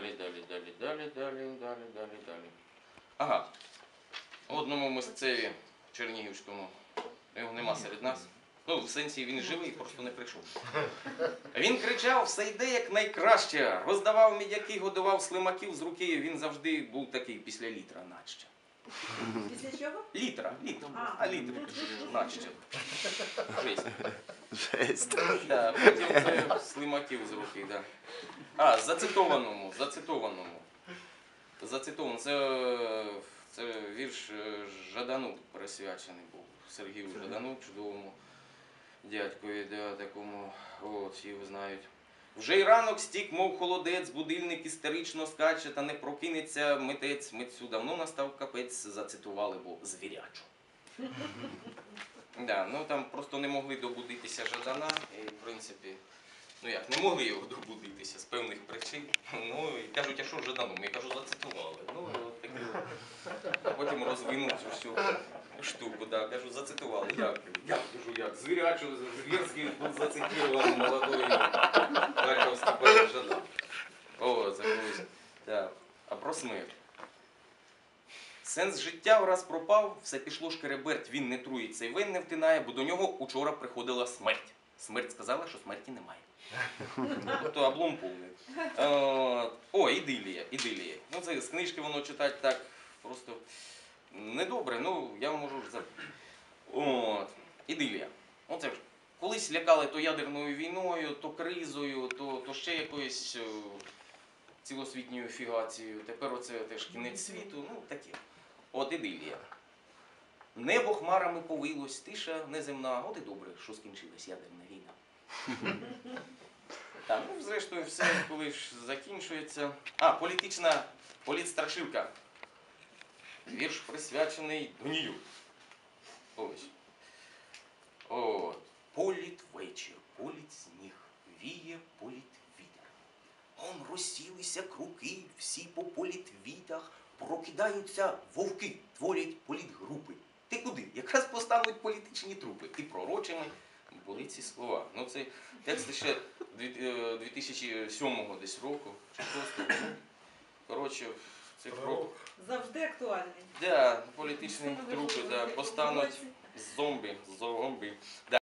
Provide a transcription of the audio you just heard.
далі, далі, далі, далі, далі, далі, далі, далі. Ага. У одному мисцеві Чернігівському, його нема серед нас. Ну, в сенсі він живий, просто не прийшов. Він кричав, все йде як найкраще. Роздавав мідяки, годував слимаків з руки. Він завжди був такий після літра, наче. Після чого? Літра, літра. А. А літр, наче. Жесть. Жесть. Да, потім це слимаків з руки, да. А, зацитованому, зацитованому. Зацитованому. Це, це вірш е, Жадану присвячений був. Сергію Жадану, чудовому дядькові, да, такому, от, всі його знають. Вже й ранок стік, мов холодець, будильник істерично скаче, та не прокинеться митець, митцю давно настав капець, зацитували, бо звірячу. Да, ну там просто не могли добудитися Жадана, і в принципі, ну як, не могли його добудитися з певних причин. Ну і кажуть, а що Жадану? Я кажу, зацитували. Ну, от. А потім розвинув цю всю штуку, да, кажу, зацитували. Як? Як кажу, як? Звірячу, Звірський був зацитований молодою Харківський поет. О, колись. Так. А про смерть. Сенс життя враз пропав, все пішло шкереберть, він не труїться і вин не втинає, бо до нього учора приходила смерть. Смерть сказала, що смерті немає. Тобто облом повний. Е, О, ідилія, ідилія. Ну це з книжки воно читати так просто недобре, ну я можу ж за. От, ідилія. Оце ж. Колись лякали то ядерною війною, то кризою, то, то ще якоюсь е, цілосвітньою фігацією. Тепер оце теж кінець світу, ну таке. От ідилія. Небо хмарами повилось, тиша неземна. От і добре, що скінчилась ядерна війна. Так, ну зрештою, все коли ж закінчується. А, політична політстрашилка. Вірш присвячений Донію. Ось. От. Політ вечір, політ сніг, віє політ вітер. Он розсілися круки, всі по політвітах, прокидаються вовки, творять політгрупи. Ти куди? Якраз постануть політичні трупи. І пророчими були ці слова. Ну, це текст ще дві- е, 2007 десь року, чи 6 Коротше, це пророк. Завжди актуальний. да, політичні трупи да, постануть зомбі, зомбі. Да.